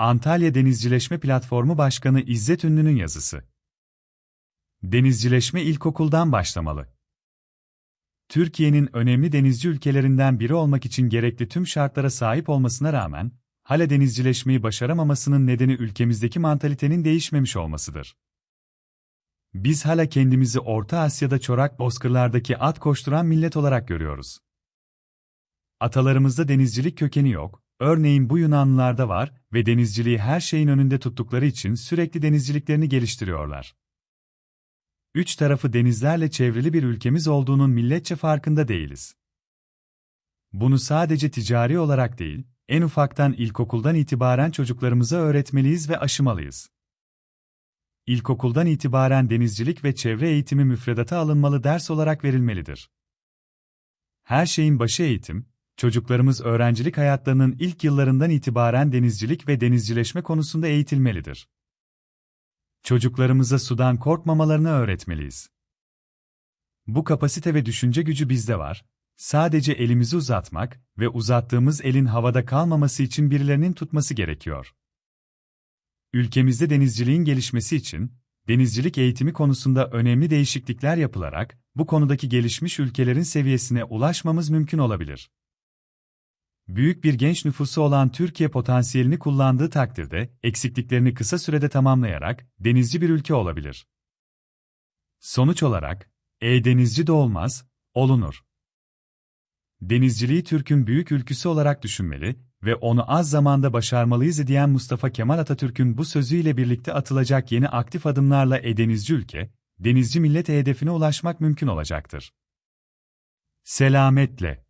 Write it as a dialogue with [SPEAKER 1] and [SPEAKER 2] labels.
[SPEAKER 1] Antalya Denizcileşme Platformu Başkanı İzzet Ünlü'nün yazısı. Denizcileşme ilkokuldan başlamalı. Türkiye'nin önemli denizci ülkelerinden biri olmak için gerekli tüm şartlara sahip olmasına rağmen, hala denizcileşmeyi başaramamasının nedeni ülkemizdeki mantalitenin değişmemiş olmasıdır. Biz hala kendimizi Orta Asya'da çorak bozkırlardaki at koşturan millet olarak görüyoruz. Atalarımızda denizcilik kökeni yok, örneğin bu Yunanlılarda var ve denizciliği her şeyin önünde tuttukları için sürekli denizciliklerini geliştiriyorlar. Üç tarafı denizlerle çevrili bir ülkemiz olduğunun milletçe farkında değiliz. Bunu sadece ticari olarak değil, en ufaktan ilkokuldan itibaren çocuklarımıza öğretmeliyiz ve aşımalıyız. İlkokuldan itibaren denizcilik ve çevre eğitimi müfredata alınmalı ders olarak verilmelidir. Her şeyin başı eğitim, çocuklarımız öğrencilik hayatlarının ilk yıllarından itibaren denizcilik ve denizcileşme konusunda eğitilmelidir. Çocuklarımıza sudan korkmamalarını öğretmeliyiz. Bu kapasite ve düşünce gücü bizde var, sadece elimizi uzatmak ve uzattığımız elin havada kalmaması için birilerinin tutması gerekiyor. Ülkemizde denizciliğin gelişmesi için, denizcilik eğitimi konusunda önemli değişiklikler yapılarak, bu konudaki gelişmiş ülkelerin seviyesine ulaşmamız mümkün olabilir. Büyük bir genç nüfusu olan Türkiye potansiyelini kullandığı takdirde, eksikliklerini kısa sürede tamamlayarak, denizci bir ülke olabilir. Sonuç olarak, E-denizci de olmaz, olunur. Denizciliği Türk'ün büyük ülküsü olarak düşünmeli ve onu az zamanda başarmalıyız diyen Mustafa Kemal Atatürk'ün bu sözüyle birlikte atılacak yeni aktif adımlarla E-denizci ülke, denizci millet hedefine ulaşmak mümkün olacaktır. Selametle.